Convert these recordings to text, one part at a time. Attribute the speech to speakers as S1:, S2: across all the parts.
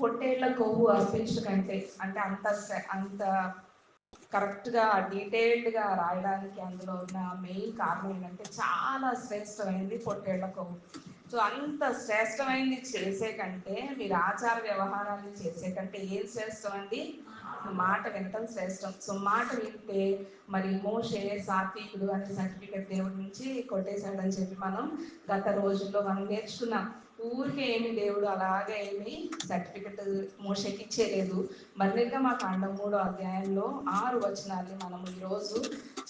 S1: పొట్టేళ్ళ కొవ్వు అర్పించడం కంటే అంటే అంత శ్ర- అంత కరెక్ట్గా డీటెయిల్డ్గా రాయడానికి అందులో ఉన్న మెయిన్ కారణం ఏంటంటే చాలా శ్రేష్టమైనది పొట్టేళ్ళ కొవ్వు. సో అంత శ్రేష్టమైనది చేసే కంటే మీరు ఆచార వ్యవహారాన్ని చేసే కంటే ఏం శ్రేష్టం అండి మాట వినటం శ్రేష్టం. సో మాట వింటే మరి మోషే సాత్వికుడు అనే సర్టిఫికెట్ దేవుడి నుంచి కొట్టేశాడని చెప్పి మనం గత రోజుల్లో మనం నేర్చుకున్నాం. ఊరికే ఏమి దేవుడు అలాగే ఏమి సర్టిఫికెట్ మోషకి ఇచ్చేయలేదు మరి మా కాండం మూడో అధ్యాయంలో ఆరు వచనాల్ని మనం ఈరోజు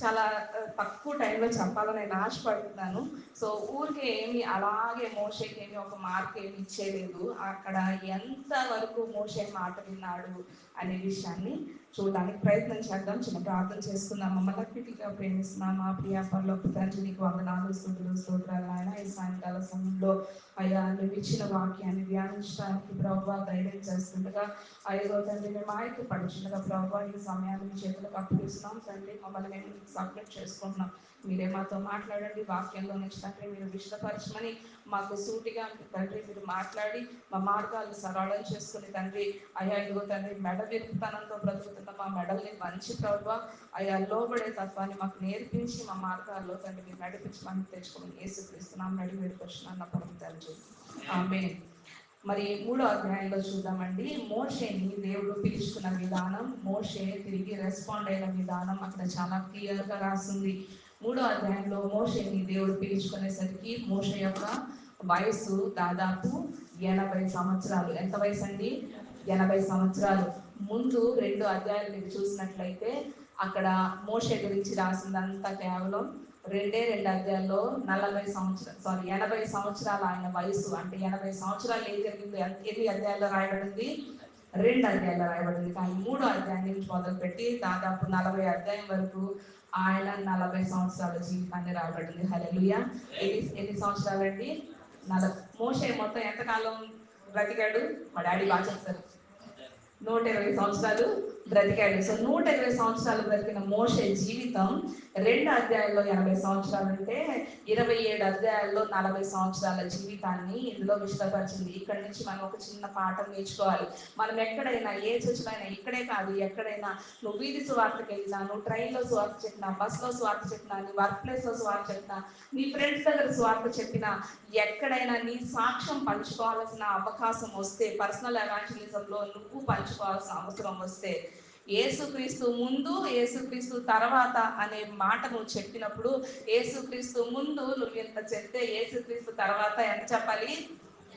S1: చాలా తక్కువ టైంలో చెప్పాలని నేను ఆశపడుతున్నాను. సో ఊరికే ఏమి అలాగే మోషకి ఏమి ఒక మార్క్ ఏమి ఇచ్చేయలేదు అక్కడ ఎంత వరకు మోషే మాట విన్నాడు అనే విషయాన్ని చూడడానికి ప్రయత్నం చేద్దాం. చిన్న ప్రార్థన చేసుకుందాం. మమ్మల్ని అక్కిటిగా ప్రేమిస్తున్నాం. మా ప్రియా పనులకు తండ్రి నీకు వందనాలు స్థుతులు స్తోత్రాలు ఆయన ఈ సాయంకాల సమయంలో అయ్యా నువ్వు ఇచ్చిన వాక్యాన్ని ధ్యానించడానికి ప్రభావ ధైర్యం చేస్తుండగా అయ్యో తండ్రి మేము ఆయకు పడుచుండగా ప్రభావ ఈ సమయాన్ని చేతులకు అప్పగిస్తున్నాం. తండ్రి మమ్మల్ని మేము సబ్మిట్ చేసుకుంటున్నాం. మీరే మాతో మాట్లాడండి వాక్యంలో నుంచి తండ్రి మీరు విషపరచమని మాకు సూటిగా తండ్రి మీరు మాట్లాడి మా మార్గాలు సరళం చేసుకుని తండ్రి అయ్యా ఇదిగో తండ్రి మెడ విరుపుతనంతో బ్రతుకుతున్న మా మెడల్ని మంచి ప్రభావ అయ్యా లోబడే తత్వాన్ని మాకు నేర్పించి మా మార్గాల్లో తండ్రి మీరు నడిపించమని తెచ్చుకోమని ఏసుక్రీస్తున్నాం మీరు వేడుకొచ్చిన పరం తండ్రి. ఆమె మరి మూడో అధ్యాయంలో చూద్దామండి. మోషేని దేవుడు పిలుచుకున్న విధానం మోషే తిరిగి రెస్పాండ్ అయిన విధానం అక్కడ చాలా క్లియర్గా రాసింది. మూడో అధ్యాయంలో మోషేని దేవుడు పిలుచుకునేసరికి మోష యొక్క వయసు దాదాపు ఎనభై సంవత్సరాలు. ఎంత వయసు అండి? ఎనభై సంవత్సరాలు. ముందు రెండు అధ్యాయాలు మీరు చూసినట్లయితే అక్కడ మోషే గురించి రాసిందంతా కేవలం రెండే రెండు అధ్యాయాల్లో నలభై సంవత్సరాలు సారీ ఎనభై సంవత్సరాల ఆయన వయసు అంటే ఎనభై సంవత్సరాలు ఏం జరిగింది ఎన్ని అధ్యాయాల్లో రాయబడింది? రెండు అధ్యాయాలు రాయబడింది. కానీ మూడో అధ్యాయం నుంచి మొదలుపెట్టి దాదాపు నలభై అధ్యాయం వరకు ఆయన నలభై సంవత్సరాల జీవితాన్ని రాయబడింది. హలలుయ ఎన్ని ఎన్ని సంవత్సరాలండి నలభై. మోసే మొత్తం ఎంతకాలం బ్రతికాడు? మా డాడీ బాగా చెప్తారు. నూట ఇరవై సంవత్సరాలు బ్రతికాడు. సో నూట ఇరవై సంవత్సరాలు బ్రతికిన మోషే జీవితం రెండు అధ్యాయాల్లో ఎనభై సంవత్సరాలు అంటే ఇరవై ఏడు అధ్యాయాల్లో నలభై సంవత్సరాల జీవితాన్ని ఇందులో విశ్వపరిచింది ఇక్కడ నుంచి మనం ఒక చిన్న పాఠం నేర్చుకోవాలి. మనం ఎక్కడైనా ఏ చర్చలైనా ఇక్కడే కాదు ఎక్కడైనా నువ్వు వీధి సువార్తకి వెళ్ళినా నువ్వు ట్రైన్లో స్వార్థ చెప్పినా బస్సులో స్వార్థ చెప్పినా నీ వర్క్ ప్లేస్లో స్వార్థ చెప్పినా నీ ఫ్రెండ్స్ దగ్గర స్వార్థ చెప్పినా ఎక్కడైనా నీ సాక్ష్యం పంచుకోవాల్సిన అవకాశం వస్తే పర్సనల్ ఎవాంజలిజంలో నువ్వు పంచుకోవాల్సిన అవసరం వస్తే ఏసుక్రీస్తు ముందు ఏసుక్రీస్తు తర్వాత అనే మాట నువ్వు చెప్పినప్పుడు ఏసుక్రీస్తు ముందు నువ్వు ఎంత చెప్తే ఏసుక్రీస్తు తర్వాత ఎంత చెప్పాలి?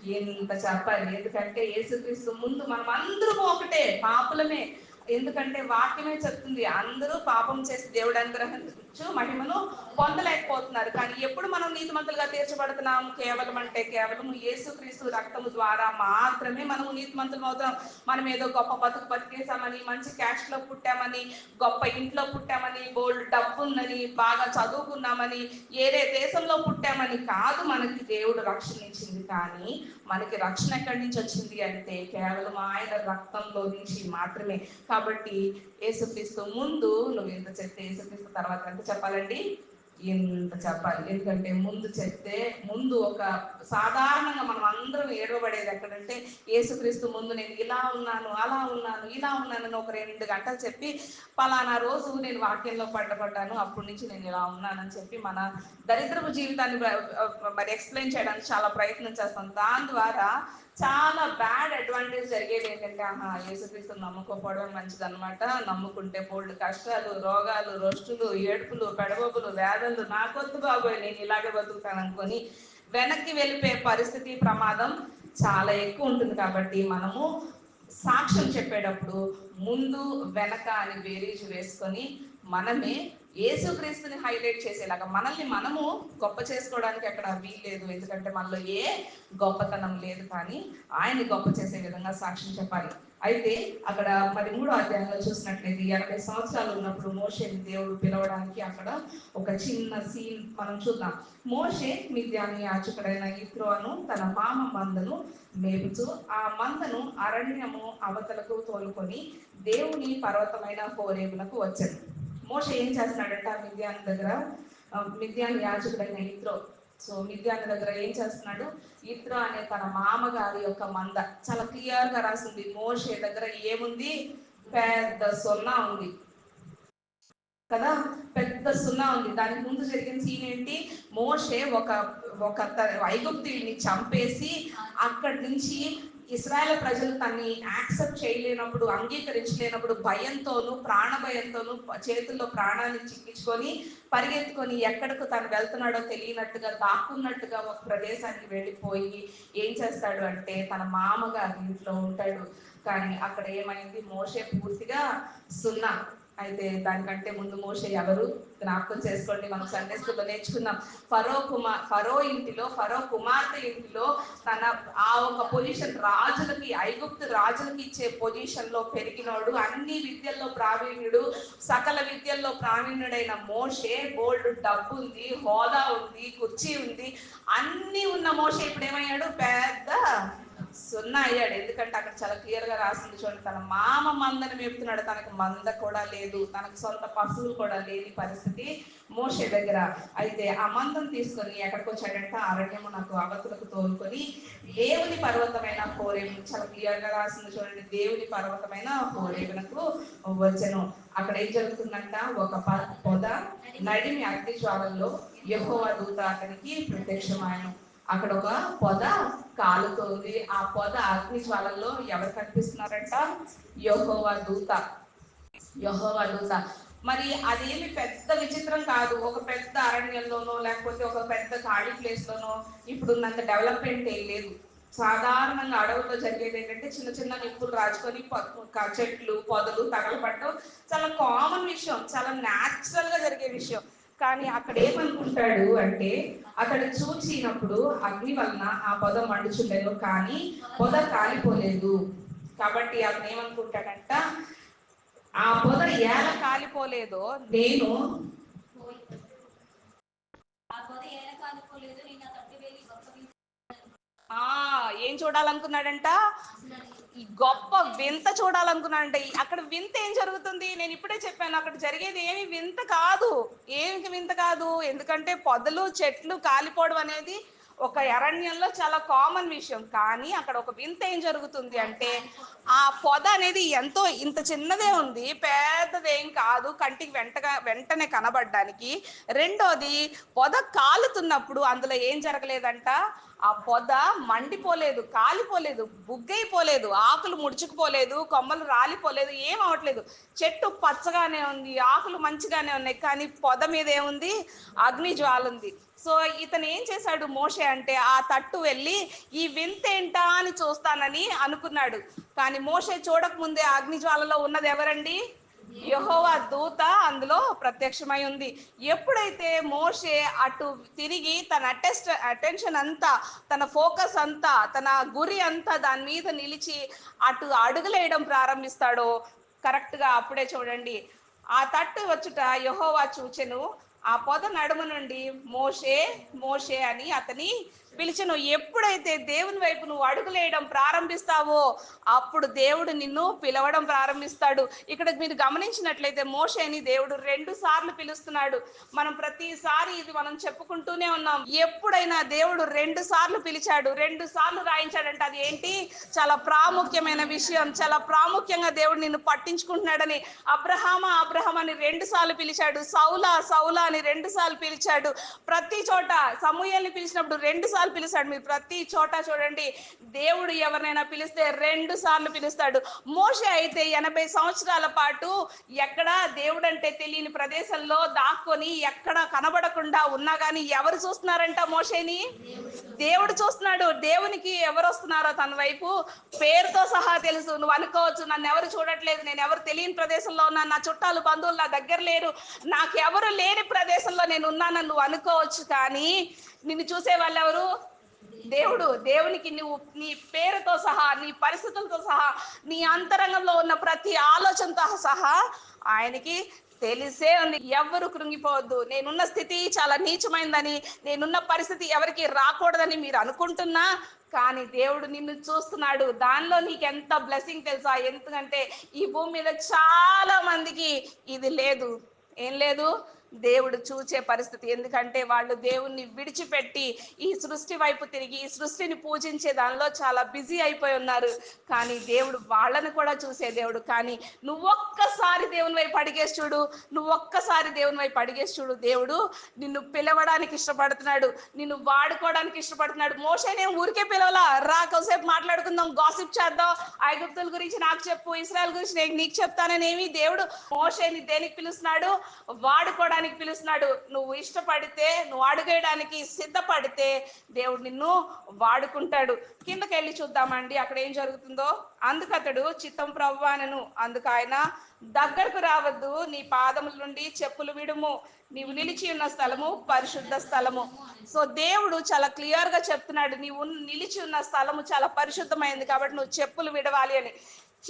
S1: ఎంత చెప్పాలి? ఎందుకంటే ఏసుక్రీస్తు ముందు మనం అందరూ ఒకటే పాపులమే. ఎందుకంటే వాక్యమే చెప్తుంది అందరూ పాపం చేసి దేవుడు అనుగ్రహించు మహిమను పొందలేకపోతున్నారు. కానీ ఎప్పుడు మనం నీతిమంతులుగా తీర్చబడుతున్నాం? కేవలం అంటే కేవలం యేసుక్రీస్తు రక్తము ద్వారా మాత్రమే మనము నీతిమంతులం అవుతాం. మనం ఏదో గొప్ప బతుకు బతికేసామని మంచి క్యాష్లో పుట్టామని గొప్ప ఇంట్లో పుట్టామని బోల్డ్ డబ్బు ఉందని బాగా చదువుకున్నామని ఏదే దేశంలో పుట్టామని కాదు మనకి దేవుడు రక్షణ ఇచ్చింది. కానీ మనకి రక్షణ ఎక్కడి నుంచి వచ్చింది అంటే కేవలం ఆయన రక్తంలో నుంచి మాత్రమే. కాబట్టి యేసుక్రీస్తు ముందు నువ్వు ఎంత చెప్తే యేసుక్రీస్తు తర్వాత ఎంత చెప్పాలండి? ఇంత చెప్పాలి. ఎందుకంటే ముందు చెప్తే ముందు ఒక సాధారణంగా మనం అందరం ఏడవబడేది ఎక్కడంటే యేసుక్రీస్తు ముందు నేను ఇలా ఉన్నాను అలా ఉన్నాను ఇలా ఉన్నాను అని ఒక రెండు గంటలు చెప్పి పలానా రోజు నేను వాక్యంలో పడ్డపడ్డాను అప్పటి నుంచి నేను ఇలా ఉన్నానని చెప్పి మన దరిద్రపు జీవితాన్ని మరి ఎక్స్ప్లెయిన్ చేయడానికి చాలా ప్రయత్నం చేస్తాం. దాని ద్వారా చాలా బ్యాడ్ అడ్వాంటేజ్ జరిగేది ఏంటంటే ఆహా యేసుక్రీస్తు నమ్ముకోపోవడం మంచిది అనమాట నమ్ముకుంటే బోల్డ్ కష్టాలు రోగాలు రొష్టులు ఏడుపులు పెడబొబ్బులు వేదలు నాకొద్దు బాబోయ్ నేను ఇలాగే బతుకుతాను అనుకొని వెనక్కి వెళ్ళిపోయే పరిస్థితి ప్రమాదం చాలా ఎక్కువ ఉంటుంది కాబట్టి మనము సాక్ష్యం చెప్పేటప్పుడు ముందు వెనక అని బేరీజు వేసుకొని మనమే యేసుక్రీస్తుని హైలైట్ చేసేలాగా మనల్ని మనము గొప్ప చేసుకోవడానికి అక్కడ వీల్లేదు. ఎందుకంటే మనలో ఏ గొప్పతనం లేదు కానీ ఆయన్ని గొప్ప చేసే విధంగా సాక్ష్యం చెప్పాలి. అయితే అక్కడ మరి మూడో అధ్యాయంలో చూసినట్లయితే ఎనభై సంవత్సరాలు ఉన్నప్పుడు మోషేని దేవుడు పిలవడానికి అక్కడ ఒక చిన్న సీన్ మనం చూద్దాం. మోషే మిద్యాన్ని యాచకుడైన ఇత్రోను తన మామ మందను మేపుతూ ఆ మందను అరణ్యము అవతలకు తోలుకొని దేవుని పర్వతమైన హోరేబులకు వచ్చాడు. మోషే ఏం చేస్తున్నాడంటే ఆ మిద్యాన్ దగ్గర మిద్యాన్ యాజకుడైన ఇత్రో. సో మిద్యాన్ దగ్గర ఏం చేస్తున్నాడు? ఇత్రో అనే తన మామగారి యొక్క మంద. చాలా క్లియర్గా రాసింది. మోషే దగ్గర ఏముంది? పెద్ద సున్నా ఉంది. కదా? పెద్ద సున్నా ఉంది. దానికి ముందు జరిగిన సీన్ ఏంటి? మోషే ఒక ఒక ఐగుప్తుల్ని చంపేసి అక్కడి నుంచి ఇస్రాయల్ ప్రజలు తన్ని యాక్సెప్ట్ చేయలేనప్పుడు అంగీకరించలేనప్పుడు భయంతోనూ ప్రాణభయంతోనూ చేతుల్లో ప్రాణాన్ని చిక్కించుకొని పరిగెత్తుకొని ఎక్కడికి తను వెళ్తున్నాడో తెలియనట్టుగా దాక్కున్నట్టుగా ఒక ప్రదేశానికి వెళ్ళిపోయి ఏం చేస్తాడు అంటే తన మామగారి ఇంట్లో ఉంటాడు. కానీ అక్కడ ఏమైంది? మోషే పూర్తిగా సున్నా. అయితే దానికంటే ముందు మోషే ఎవరు? జ్ఞాపకం చేసుకోండి మనం సండే స్కూల్లో నేర్చుకున్నాం. ఫరో కుమార్ ఫరో ఇంటిలో ఫరో కుమార్తె ఇంటిలో తన ఆ ఒక పొజిషన్ రాజులకి ఐగుప్తు రాజులకి ఇచ్చే పొజిషన్లో పెరిగినోడు. అన్ని విద్యల్లో ప్రావీణ్యుడు సకల విద్యల్లో ప్రావీణ్యుడైన మోషే బోల్డ్ డబ్బు ఉంది హోదా ఉంది కుర్చీ ఉంది. అన్ని ఉన్న మోషే ఇప్పుడు ఏమయ్యాడు? పెద్ద సున్నా అయ్యాడు. ఎందుకంటే అక్కడ చాలా క్లియర్గా రాసింది చూడండి. తన మామ మందని మేపుతున్నాడు. తనకు మంద కూడా లేదు. తనకు సొంత పశువులు కూడా లేని పరిస్థితి మోషే దగ్గర. అయితే ఆ మందం తీసుకొని ఎక్కడికి వచ్చాడంటే అరణ్యము నాకు అవతలకు తోలుకొని దేవుని పర్వతమైన హోరేము. చాలా క్లియర్గా రాసింది చూడండి. దేవుని పర్వతమైన హోరేమునకు వచ్చను. అక్కడ ఏం జరుగుతుందంట? ఒక పొద నడిమి అగ్ని జ్వాలల్లో యహోవ దూత అతనికి ప్రత్యక్షమాయను. అక్కడ ఒక పొద కాలుతోంది. ఆ పొద అగ్ని జ్వాలల్లో ఎవరు కనిపిస్తున్నారంట? యెహోవా దూత. యెహోవా దూత. మరి అదేమి పెద్ద విచిత్రం కాదు. ఒక పెద్ద అరణ్యంలోనో లేకపోతే ఒక పెద్ద ఖాళీ ప్లేస్ లోనో ఇప్పుడు ఉన్నంత డెవలప్మెంట్ ఏం లేదు. సాధారణంగా అడవుల్లో జరిగేది ఏంటంటే చిన్న చిన్న నిప్పులు రాచుకొని చెట్లు పొదలు తగలపడటం చాలా కామన్ విషయం. చాలా న్యాచురల్గా జరిగే విషయం. కానీ అక్కడ ఏమనుకుంటాడు అంటే అక్కడ చూచినప్పుడు అగ్ని వలన ఆ పొద మండుచుండెను కానీ పొద కాలిపోలేదు. కాబట్టి అతను ఏమనుకుంటాడంట ఆ పొద ఎలా కాలిపోలేదో నేను
S2: ఆ పొద ఎలా కాలిపోలేదు నేను ఆ
S1: ఏం చూడాలనుకున్నాడంట? గొప్ప వింత చూడాలనుకున్నాడంట. అక్కడ వింత ఏం జరుగుతుంది? నేను ఇప్పుడే చెప్పాను అక్కడ జరిగేది ఏమి వింత కాదు. ఏమి వింత కాదు? ఎందుకంటే పొదలు చెట్లు కాలిపోవడం అనేది ఒక అరణ్యంలో చాలా కామన్ విషయం. కానీ అక్కడ ఒక వింత ఏం జరుగుతుంది అంటే ఆ పొద అనేది ఎంతో ఇంత చిన్నదే ఉంది పెద్దదేం కాదు. కంటికి వెంటగా వెంటనే కనబడడానికి. రెండోది పొద కాలుతున్నప్పుడు అందులో ఏం జరగలేదంట? ఆ పొద మండిపోలేదు కాలిపోలేదు బుగ్గైపోలేదు ఆకులు ముడుచుకుపోలేదు కొమ్మలు రాలిపోలేదు ఏం అవ్వట్లేదు. చెట్టు పచ్చగానే ఉంది ఆకులు మంచిగానే ఉన్నాయి కానీ పొద మీద ఏముంది అగ్ని జ్వాల ఉంది. సో ఇతను ఏం చేశాడు మోషే అంటే ఆ తట్టు వెళ్ళి ఈ వింత ఏంటా అని చూస్తానని అనుకున్నాడు. కానీ మోషే చూడకముందే అగ్ని జ్వాలలో ఉన్నది ఎవరండి? యహోవా దూత అందులో ప్రత్యక్షమై ఉంది. ఎప్పుడైతే మోషే అటు తిరిగి తన అటెస్ట్ అటెన్షన్ అంతా తన ఫోకస్ అంతా తన గురి అంతా దాని మీద నిలిచి అటు అడుగులేయడం ప్రారంభిస్తాడో కరెక్ట్గా అప్పుడే చూడండి. ఆ తట్టు వచ్చుట యహోవా చూచెను. ఆ పొద నడుము నుండి మోషే మోషే అని అతని పిలిచిన ఎప్పుడైతే దేవుని వైపు నువ్వు అడుగులేయడం ప్రారంభిస్తావో అప్పుడు దేవుడు నిన్ను పిలవడం ప్రారంభిస్తాడు. ఇక్కడ మీరు గమనించినట్లయితే మోషేని దేవుడు రెండు సార్లు పిలుస్తున్నాడు. మనం ప్రతిసారి ఇది మనం చెప్పుకుంటూనే ఉన్నాం. ఎప్పుడైనా దేవుడు రెండు సార్లు పిలిచాడు రెండు సార్లు రాయించాడంటే అది ఏంటి? చాలా ప్రాముఖ్యమైన విషయం. చాలా ప్రాముఖ్యంగా దేవుడు నిన్ను పట్టించుకుంటున్నాడని అబ్రహామ అబ్రహం అని రెండు సార్లు పిలిచాడు సౌలా సౌలా అని రెండు సార్లు పిలిచాడు. ప్రతి చోట సమూహల్ని పిలిచినప్పుడు రెండు సార్లు పిలుస్తాడు? మీరు ప్రతి చోట చూడండి. దేవుడు ఎవరినైనా పిలిస్తే రెండు సార్లు పిలుస్తాడు. మోషే అయితే ఎనభై సంవత్సరాల పాటు ఎక్కడ దేవుడు అంటే తెలియని ప్రదేశంలో దాక్కొని ఎక్కడ కనబడకుండా ఉన్నా కానీ ఎవరు చూస్తున్నారంట మోషేని? దేవుడు చూస్తున్నాడు. దేవునికి ఎవరు వస్తున్నారో తన వైపు? పేరుతో సహా తెలుసు. నువ్వు అనుకోవచ్చు నన్ను ఎవరు చూడట్లేదు. నేను ఎవరు తెలియని ప్రదేశంలో ఉన్నాను. నా చుట్టాలు బంధువులు నా దగ్గర లేరు. నాకు ఎవరు లేని ప్రదేశంలో నేను ఉన్నానని నువ్వు అనుకోవచ్చు కానీ నిన్ను చూసే వాళ్ళు ఎవరు దేవుడు. దేవునికి నువ్వు నీ పేరుతో సహా నీ పరిస్థితులతో సహా నీ అంతరంగంలో ఉన్న ప్రతి ఆలోచనతో సహా ఆయనకి తెలిసే ఉంది. ఎవ్వరు కృంగిపోవద్దు. నేనున్న స్థితి చాలా నీచమైందని నేనున్న పరిస్థితి ఎవరికి రాకూడదని మీరు అనుకుంటున్నా కానీ దేవుడు నిన్ను చూస్తున్నాడు. దానిలో నీకు ఎంత బ్లెస్సింగ్ తెలుసా? ఎందుకంటే ఈ భూమి మీద చాలా మందికి ఇది లేదు. ఏం లేదు? దేవుడు చూచే పరిస్థితి. ఎందుకంటే వాళ్ళు దేవుణ్ణి విడిచిపెట్టి ఈ సృష్టి వైపు తిరిగి ఈ సృష్టిని పూజించే దానిలో చాలా బిజీ అయిపోయి ఉన్నారు. కానీ దేవుడు వాళ్ళని కూడా చూసే దేవుడు. కానీ నువ్వు ఒక్కసారి దేవుని వైపు అడిగేసి చూడు. నువ్వు ఒక్కసారి దేవుని వైపు అడిగేసి చూడు. దేవుడు నిన్ను పిలవడానికి ఇష్టపడుతున్నాడు. నిన్ను వాడుకోవడానికి ఇష్టపడుతున్నాడు. మోషనే ఊరికే పిలవలా. రా కాసేపు మాట్లాడుకుందాం గాసిప్ చేద్దాం. ఐగుప్తుల గురించి నాకు చెప్పు ఇస్రాయల్ గురించి నేను నీకు చెప్తాననేమి దేవుడు మోషేని దేనికి పిలుస్తున్నాడు? వాడుకోవడానికి పిలుస్తున్నాడు. నువ్వు ఇష్టపడితే నువ్వు అడుగేయడానికి సిద్ధపడితే దేవుడు నిన్ను వాడుకుంటాడు. కిందకి వెళ్ళి చూద్దామండి. అక్కడ ఏం జరుగుతుందో? అందుకు అతడు చిత్తం ప్రవ్వానను. అందుకు ఆయన దగ్గరకు రావద్దు. నీ పాదముల నుండి చెప్పులు విడుము. నీవు నిలిచి ఉన్న స్థలము పరిశుద్ధ స్థలము. సో దేవుడు చాలా క్లియర్గా చెప్తున్నాడు. నీవు నిలిచి ఉన్న స్థలము చాలా పరిశుద్ధమైంది కాబట్టి నువ్వు చెప్పులు విడవాలి అని.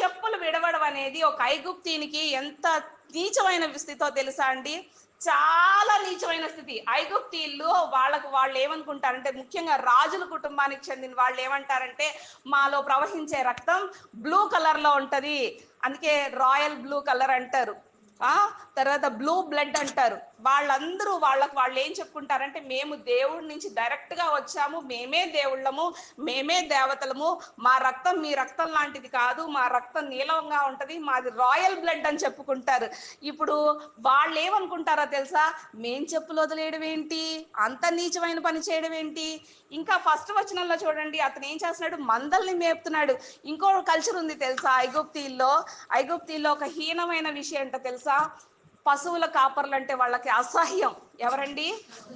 S1: చెప్పులు విడవడం అనేది ఒక ఐగుప్తీనికి ఎంత నీచమైన స్థితితో తెలుసా అండి? చాలా నీచమైన స్థితి. ఐగుప్తీళ్ళు వాళ్ళకు వాళ్ళు ఏమనుకుంటారంటే ముఖ్యంగా రాజుల కుటుంబానికి చెందిన వాళ్ళు ఏమంటారంటే మాలో ప్రవహించే రక్తం బ్లూ కలర్లో ఉంటుంది. అందుకే రాయల్ బ్లూ కలర్ అంటారు. ఆ తర్వాత బ్లూ బ్లడ్ అంటారు. వాళ్ళందరూ వాళ్ళకు వాళ్ళు ఏం చెప్పుకుంటారంటే మేము దేవుడి నుంచి డైరెక్ట్గా వచ్చాము మేమే దేవుళ్ళము మేమే దేవతలము మా రక్తం మీ రక్తం లాంటిది కాదు మా రక్తం నీలంగా ఉంటది మాది రాయల్ బ్లడ్ అని చెప్పుకుంటారు. ఇప్పుడు వాళ్ళు ఏమనుకుంటారో తెలుసా? మేం చెప్పులు వదిలేయడం ఏంటి? అంత నీచమైన పని చేయడం ఏంటి? ఇంకా ఫస్ట్ వచనంలో చూడండి అతను ఏం చేస్తున్నాడు? మందల్ని మేపుతున్నాడు. ఇంకో కల్చర్ ఉంది తెలుసా? ఐగుప్తీల్లో ఐగుప్తీల్లో ఒక హీనమైన విషయం ఏంటో తెలుసా? పశువుల కాపర్లు అంటే వాళ్ళకి అసహ్యం. ఎవరండి?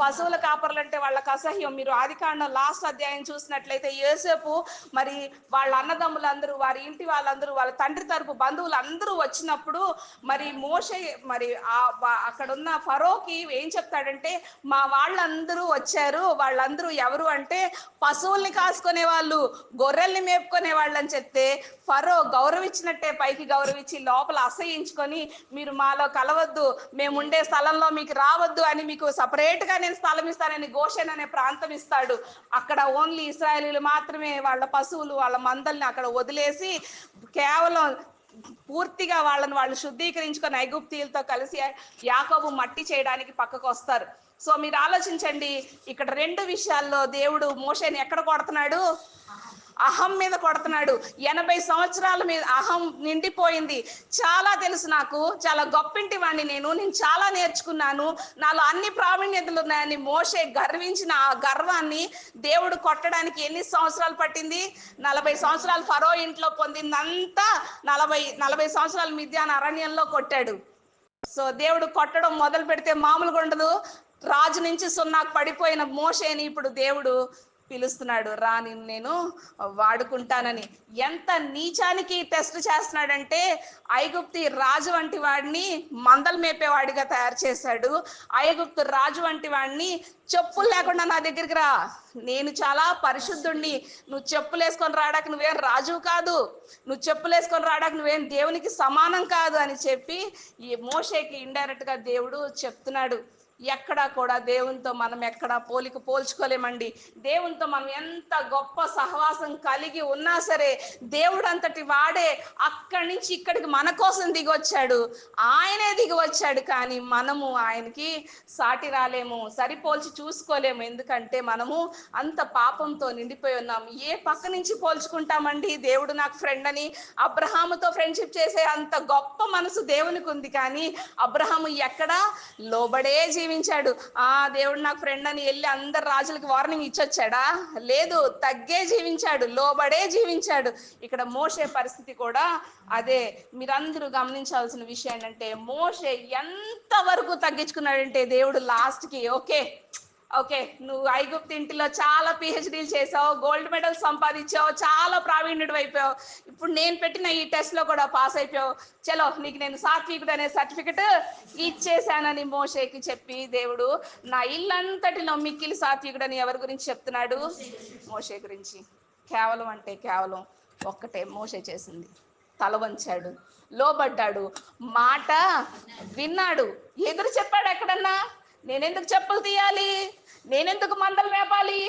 S1: పశువుల కాపర్లు అంటే వాళ్ళకి అసహ్యం. మీరు ఆదికాండం లాస్ట్ అధ్యాయం చూసినట్లయితే ఏసేపు మరి వాళ్ళ అన్నదమ్ములందరూ వారి ఇంటి వాళ్ళందరూ వాళ్ళ తండ్రి తరపు బంధువులు అందరూ వచ్చినప్పుడు మరి మోస మరి అక్కడ ఉన్న ఫరోకి ఏం చెప్తాడంటే మా వాళ్ళందరూ వచ్చారు. వాళ్ళందరూ ఎవరు అంటే పశువుల్ని కాసుకునే వాళ్ళు గొర్రెల్ని మేపుకునే వాళ్ళు అని చెప్తే ఫరో గౌరవించినట్టే పైకి గౌరవించి లోపల అసహించుకొని మీరు మాలో కలవద్దు. మేము ఉండే స్థలంలో మీకు రావద్దు అని మీకు సపరేట్గా నేను స్థలం ఇస్తానని గోషన్ అనే ప్రాంతం ఇస్తాడు. అక్కడ ఓన్లీ ఇస్రాయలీలు మాత్రమే వాళ్ళ పశువులు వాళ్ళ మందల్ని అక్కడ వదిలేసి కేవలం పూర్తిగా వాళ్ళని వాళ్ళు శుద్ధీకరించుకొని ఐగుప్తీయులతో కలిసి యాకోబు మట్టి చేయడానికి పక్కకు వస్తారు. సో మీరు ఆలోచించండి ఇక్కడ రెండు విషయాల్లో దేవుడు మోషేని ఎక్కడ కొడుతున్నాడు? అహం మీద కొడుతున్నాడు ఎనభై సంవత్సరాల మీద అహం నిండిపోయింది. చాలా తెలుసు నాకు. చాలా గొప్పింటి వాడిని నేను. నేను చాలా నేర్చుకున్నాను. నాలో అన్ని ప్రావీణ్యతలు ఉన్నాయని మోషే గర్వించిన ఆ గర్వాన్ని దేవుడు కొట్టడానికి ఎన్ని సంవత్సరాలు పట్టింది? నలభై సంవత్సరాలు ఫరో ఇంట్లో పొందిందంతా నలభై నలభై సంవత్సరాలు మిథ్యాన అరణ్యంలో కొట్టాడు. సో దేవుడు కొట్టడం మొదలు పెడితే మామూలుగా ఉండదు. రాజు నుంచి సున్నాకు పడిపోయిన మోషేని ఇప్పుడు దేవుడు పిలుస్తున్నాడు రా నిన్ను నేను వాడుకుంటానని. ఎంత నీచానికి టెస్ట్ చేస్తున్నాడంటే ఐగుప్తి రాజు వంటి వాడిని మందలు మేపేవాడిగా తయారు చేశాడు. ఐగుప్తు రాజు వంటి వాడిని చెప్పులు లేకుండా నా దగ్గరికి రా. నేను చాలా పరిశుద్ధుణ్ణి. నువ్వు చెప్పులు వేసుకొని రావడానికి నువ్వేం రాజు కాదు. నువ్వు చెప్పులు వేసుకొని రావడానికి నువ్వేం దేవునికి సమానం కాదు అని చెప్పి ఈ మోషేకి ఇండైరెక్ట్గా దేవుడు చెప్తున్నాడు. ఎక్కడా కూడా దేవునితో మనం ఎక్కడా పోలిక పోల్చుకోలేమండి. దేవునితో మనం ఎంత గొప్ప సహవాసం కలిగి ఉన్నా సరే దేవుడు అంతటి వాడే అక్కడి నుంచి ఇక్కడికి మన కోసం దిగి వచ్చాడు ఆయనే దిగి వచ్చాడు కానీ మనము ఆయనకి సాటి రాలేము సరిపోల్చి చూసుకోలేము. ఎందుకంటే మనము అంత పాపంతో నిండిపోయి ఉన్నాం. ఏ పక్క నుంచి పోల్చుకుంటామండి? దేవుడు నాకు ఫ్రెండ్ అని అబ్రహాముతో ఫ్రెండ్షిప్ చేసే అంత గొప్ప మనసు దేవునికి ఉంది కానీ అబ్రహాము ఎక్కడా లోబడే జీవి జీవించాడు ఆ దేవుడు నాకు ఫ్రెండ్ అని వెళ్ళి అందరు రాజులకి వార్నింగ్ ఇచ్చొచ్చాడా? లేదు తగ్గే జీవించాడు లోబడే జీవించాడు. ఇక్కడ మోసే పరిస్థితి కూడా అదే. మీరందరూ గమనించాల్సిన విషయం ఏంటంటే మోషే ఎంత వరకు తగ్గించుకున్నాడంటే దేవుడు లాస్ట్కి ఓకే. ఓకే నువ్వు ఐగుప్తు ఇంటిలో చాలా పిహెచ్డీలు చేసావు గోల్డ్ మెడల్ సంపాదించావు చాలా ప్రావీణ్యుడు అయిపోయావు. ఇప్పుడు నేను పెట్టిన ఈ టెస్ట్లో కూడా పాస్ అయిపోయావు. చలో నీకు నేను సాత్వికుడు అనే సర్టిఫికెట్ ఇచ్చేసానని మోషేకి చెప్పి దేవుడు నా ఇల్లంతటిలో మిక్కిలి సాత్వికుడు అని ఎవరి గురించి చెప్తున్నాడు? మోషే గురించి. కేవలం అంటే కేవలం ఒక్కటే మోషే చేసింది. తల వంచాడు లోబడ్డాడు మాట విన్నాడు. ఎదురు చెప్పాడు ఎక్కడన్నా? నేనెందుకు చెప్పులు తీయాలి? నేనెందుకు మందలు మేపాలి?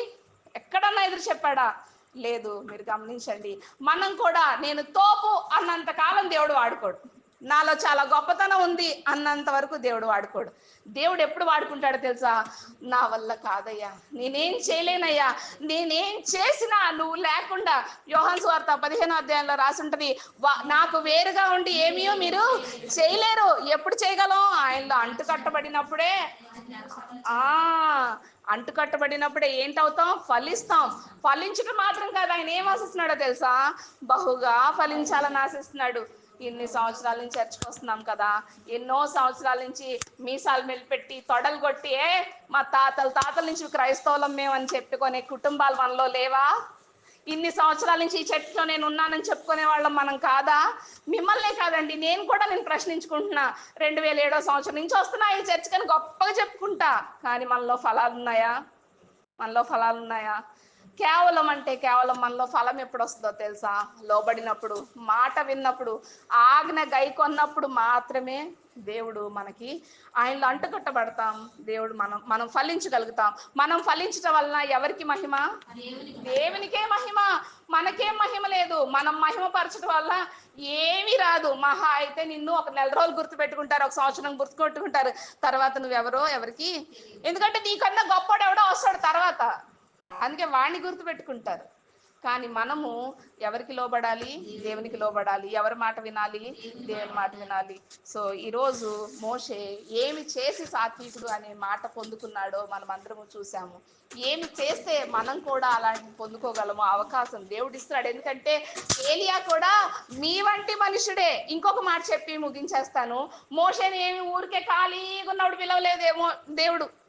S1: ఎక్కడన్నా ఎదురు చెప్పాడా? లేదు మీరు గమనించండి మనం కూడా నేను తోపు అన్నంత కాలం దేవుడు వాడుకోడు. నాలో చాలా గొప్పతనం ఉంది అన్నంత వరకు దేవుడు వాడుకోడు. దేవుడు ఎప్పుడు వాడుకుంటాడో తెలుసా? నా వల్ల కాదయ్యా. నేనేం చేయలేనయ్యా. నేనేం చేసినా నువ్వు లేకుండా యోహాన్ వార్త పదిహేను అధ్యాయంలో రాసి "వా- నాకు వేరుగా ఉండి ఏమీయో మీరు చేయలేరు. ఎప్పుడు చేయగలం? ఆయనలో అంటుకట్టబడినప్పుడే. ఆ అంటుకట్టబడినప్పుడే ఏంటవుతాం? ఫలిస్తాం. ఫలించడం మాత్రం కాదు ఆయన ఏం ఆశిస్తున్నాడో తెలుసా? బహుగా ఫలించాలని ఆశిస్తున్నాడు. ఇన్ని సంవత్సరాల నుంచి చర్చకు వస్తున్నాం కదా. ఎన్నో సంవత్సరాల నుంచి మీసాలు మెలిపెట్టి తొడలు కొట్టి ఏ మా తాతల తాతల నుంచి క్రైస్తవులం మేము అని చెప్పుకునే కుటుంబాలు మనలో లేవా? ఇన్ని సంవత్సరాల నుంచి ఈ చర్చిలో నేను ఉన్నానని చెప్పుకునే వాళ్ళం మనం కాదా? మిమ్మల్నే కాదండి నేను కూడా నేను ప్రశ్నించుకుంటున్నా. రెండు వేల ఏడో సంవత్సరం నుంచి వస్తున్నా ఈ చర్చ్ కానీ గొప్పగా చెప్పుకుంటా. కానీ మనలో ఫలాలు ఉన్నాయా? మనలో ఫలాలు ఉన్నాయా? కేవలం అంటే కేవలం మనలో ఫలం ఎప్పుడు వస్తుందో తెలుసా? లోబడినప్పుడు మాట విన్నప్పుడు ఆజ్ఞ గై కొన్నప్పుడు మాత్రమే దేవుడు మనకి ఆయనలో అంటుకట్టబడతాం. దేవుడు మనం మనం ఫలించగలుగుతాం. మనం ఫలించడం వలన ఎవరికి మహిమ? దేవునికే మహిమ. మనకేం మహిమ లేదు. మనం మహిమ పరచడం వల్ల ఏమీ రాదు. మహా అయితే నిన్ను ఒక నెల రోజులు గుర్తు పెట్టుకుంటారు ఒక సంవత్సరం గుర్తు పెట్టుకుంటారు తర్వాత నువ్వెవరో ఎవరికి? ఎందుకంటే నీకన్నా గొప్పడు ఎవడో వస్తాడు తర్వాత. అందుకే వాణ్ణి గుర్తు పెట్టుకుంటారు కానీ మనము ఎవరికి లోబడాలి? దేవునికి లోబడాలి. ఎవరి మాట వినాలి? దేవుని మాట వినాలి. సో ఈరోజు మోషే ఏమి చేసి సాత్వికుడు అనే మాట పొందుకున్నాడో మనం అందరము చూసాము ఏమి చేస్తే మనం కూడా అలాంటి పొందుకోగలము అవకాశం దేవుడు ఇస్తున్నాడు ఎందుకంటే ఏలియా కూడా మీ వంటి మనుషుడే. ఇంకొక మాట చెప్పి ముగించేస్తాను. మోషేని ఏమి ఊరికే ఖాళీగా ఉన్నప్పుడు పిలవలేదేమో దేవుడు.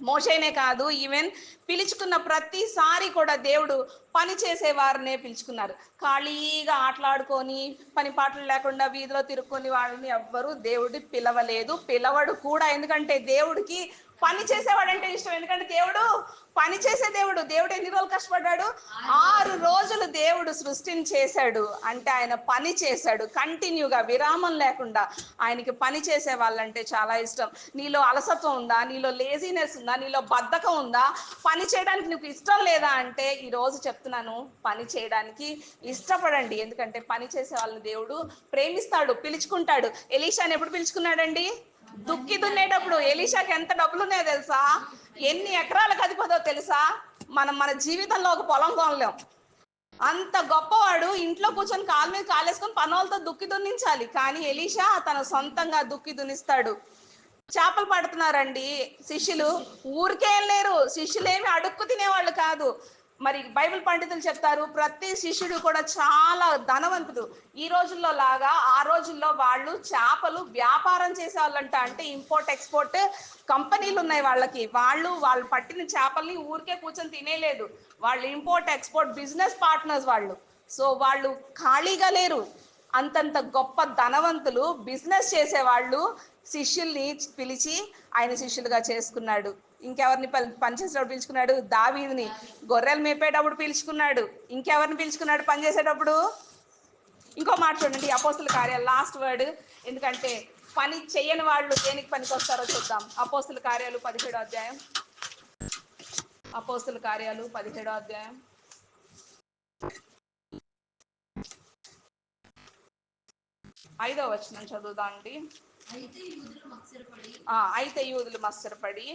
S1: మోషేనే కాదు ఈవెన్ పిలుచుకున్న ప్రతిసారి కూడా దేవుడు పని చేసే వారినే పిలుచుకున్నారు. ఖాళీగా ఆటలాడుకొని పని పాటలు లేకుండా వీధిలో తిరుక్కొని వాళ్ళని ఎవ్వరూ దేవుడి పిలవలేదు. పిలవడు కూడా. ఎందుకంటే దేవుడికి పని చేసేవాడంటే ఇష్టం. ఎందుకంటే దేవుడు పని చేసే దేవుడు. దేవుడు ఎన్ని రోజులు కష్టపడ్డాడు? ఆరు రోజులు దేవుడు సృష్టిని చేశాడు. అంటే ఆయన పని చేశాడు. కంటిన్యూగా విరామం లేకుండా ఆయనకి పని చేసే వాళ్ళంటే చాలా ఇష్టం. నీలో అలసత్వం ఉందా? నీలో లేజినెస్ ఉందా? నీలో బద్ధకం ఉందా? పని చేయడానికి నీకు ఇష్టం లేదా అంటే ఈ రోజు చెప్తున్నాను పని చేయడానికి. ఇష్టపడండి. ఎందుకంటే పని చేసే వాళ్ళని దేవుడు ప్రేమిస్తాడు పిలుచుకుంటాడు. ఎలీషాని ఎప్పుడు పిలుచుకున్నాడండి? దుక్కి దున్నేటప్పుడు. ఎలీషాకి ఎంత డబ్బులు ఉన్నాయో తెలుసా? ఎన్ని ఎకరాలకు అధిపదో తెలుసా? మనం మన జీవితంలో ఒక పొలం కొనలేం. అంత గొప్పవాడు ఇంట్లో కూర్చొని కాలు మీద కాలేసుకొని పనులతో దుక్కి దున్నించాలి. కానీ ఎలీషా తన సొంతంగా దుక్కి దున్నిస్తాడు. చేపలు పడుతున్నారండి శిష్యులు. ఊరికే లేరు. శిష్యులేమి అడుక్కు తినేవాళ్ళు కాదు. మరి బైబిల్ పండితులు చెప్తారు ప్రతి శిష్యుడు కూడా చాలా ధనవంతుడు. ఈ రోజుల్లో లాగా ఆ రోజుల్లో వాళ్ళు చేపలు వ్యాపారం చేసే వాళ్ళంట అంటే ఇంపోర్ట్ ఎక్స్పోర్ట్ కంపెనీలు ఉన్నాయి వాళ్ళకి. వాళ్ళు వాళ్ళు పట్టిన చేపల్ని ఊరికే కూర్చొని తినేలేదు. వాళ్ళు ఇంపోర్ట్ ఎక్స్పోర్ట్ బిజినెస్ పార్ట్నర్స్ వాళ్ళు. సో వాళ్ళు ఖాళీగా లేరు. అంతంత గొప్ప ధనవంతులు బిజినెస్ చేసేవాళ్ళు శిష్యుల్ని పిలిచి ఆయన శిష్యులుగా చేసుకున్నాడు. ఇంకెవరిని పనిచేసేటప్పుడు పిలుచుకున్నాడు? దావీదిని. గొర్రెలు మేపేటప్పుడు పిలుచుకున్నాడు. ఇంకెవరిని పిలుచుకున్నాడు పనిచేసేటప్పుడు ఇంకో మాట చూడండి అపోస్తుల కార్యాలు. Last word. ఎందుకంటే పని చేయని వాళ్ళు దేనికి పనికి వస్తారో చూద్దాం. అపోస్తుల కార్యాలు పదిహేడో అధ్యాయం. అపోస్తుల కార్యాలు పదిహేడో అధ్యాయం. ఐదో వచనం చదువుదాం అండి.
S2: అయితే యూదులు మత్సరపడి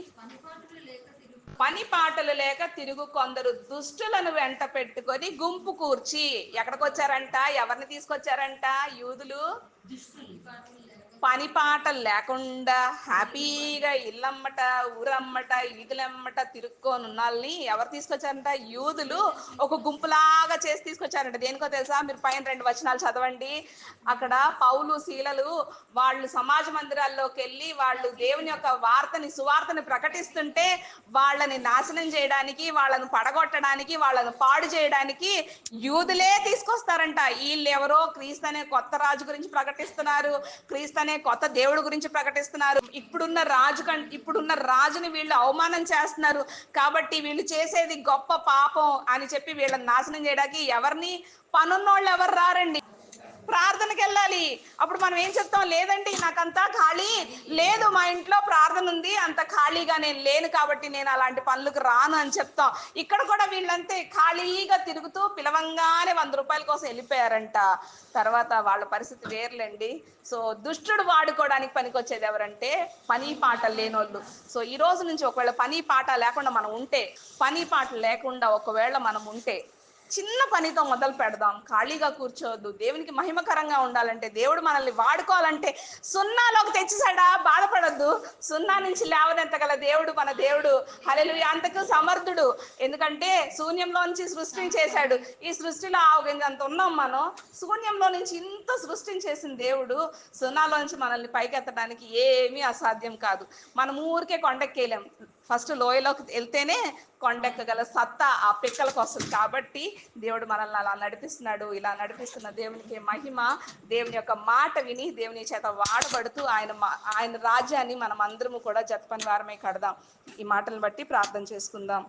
S1: పని పాటలు లేక తిరుగు కొందరు దుష్టులను వెంట పెట్టుకొని గుంపు కూర్చి ఎక్కడికి వచ్చారంట ఎవరిని తీసుకొచ్చారంట? యూదులు? పని పాటలు లేకుండా హ్యాపీగా ఇల్లమ్మట ఊరమ్మట ఈదులమ్మట తిరుక్కొని ఉన్నాల్ని ఎవరు తీసుకొచ్చారంట? యూదులు ఒక గుంపులాగా చేసి తీసుకొచ్చారంట. దేనికో తెలుసా? మీరు పైన రెండు వచనాలు చదవండి. అక్కడ పౌలు శీలలు వాళ్ళు సమాజ మందిరాల్లోకి వెళ్ళి వాళ్ళు దేవుని యొక్క వార్తని సువార్తని ప్రకటిస్తుంటే వాళ్ళని నాశనం చేయడానికి వాళ్ళను పడగొట్టడానికి వాళ్ళను పాడు చేయడానికి యూదులే తీసుకొస్తారంట. వీళ్ళు ఎవరో క్రీస్తు అనే కొత్త రాజు గురించి ప్రకటిస్తున్నారు. క్రీస్తు అనే కొత్త దేవుడి గురించి ప్రకటిస్తున్నారు. ఇప్పుడున్న రాజు కం ఇప్పుడున్న రాజుని వీళ్ళు అవమానం చేస్తున్నారు. కాబట్టి వీళ్ళు చేసేది గొప్ప పాపం అని చెప్పి వీళ్ళని నాశనం చేయడానికి ఎవరిని పనున్నోళ్ళు ఎవరు రారండి? ప్రార్థనకి వెళ్ళాలి అప్పుడు మనం ఏం చెప్తాం? లేదండి నాకంతా ఖాళీ. లేదు మా ఇంట్లో ప్రార్థన ఉంది అంత ఖాళీగా నేను లేను కాబట్టి నేను అలాంటి పనులకు రాను అని చెప్తాం. ఇక్కడ కూడా వీళ్ళంతే ఖాళీగా తిరుగుతూ పిలవంగానే వంద రూపాయల కోసం వెళ్ళిపోయారంట. తర్వాత వాళ్ళ పరిస్థితి వేర్లేండి. సో దుష్టుడు వాడుకోవడానికి పనికొచ్చేది ఎవరంటే పని పాట లేనోళ్ళు. సో ఈ రోజు నుంచి ఒకవేళ పని పాట లేకుండా మనం ఉంటే పని పాట లేకుండా ఒకవేళ మనం ఉంటే చిన్న పనితో మొదలు పెడదాం. ఖాళీగా కూర్చోవద్దు. దేవునికి మహిమకరంగా ఉండాలంటే దేవుడు మనల్ని వాడుకోవాలంటే సున్నాలోకి తెచ్చేసాడా బాధపడద్దు. సున్నా నుంచి లేవనెత్తగల దేవుడు మన దేవుడు. హలెలు అంతకు సమర్థుడు. ఎందుకంటే శూన్యంలో నుంచి సృష్టిని చేశాడు. ఈ సృష్టిలో ఆవగింజంత ఉన్నాం మనం. శూన్యంలో నుంచి ఇంత సృష్టిని చేసిన దేవుడు సున్నాలో నుంచి మనల్ని పైకెత్తడానికి ఏమీ అసాధ్యం కాదు. మనం ఊరికే కొండెక్కేయలేం. ఫస్ట్ లోయలోకి వెళ్తేనే కొండెక్కగల సత్తా ఆ పిక్కలకు వస్తుంది కాబట్టి దేవుడు మనల్ని అలా నడిపిస్తున్నాడు ఇలా నడిపిస్తున్న దేవునికి మహిమ దేవుని యొక్క మాట విని దేవుని చేత వాడబడుతూ ఆయన ఆయన రాజ్యాన్ని మనం అందరము కూడా జతపని వారమే కడదాం. ఈ మాటలను బట్టి ప్రార్థన చేసుకుందాం.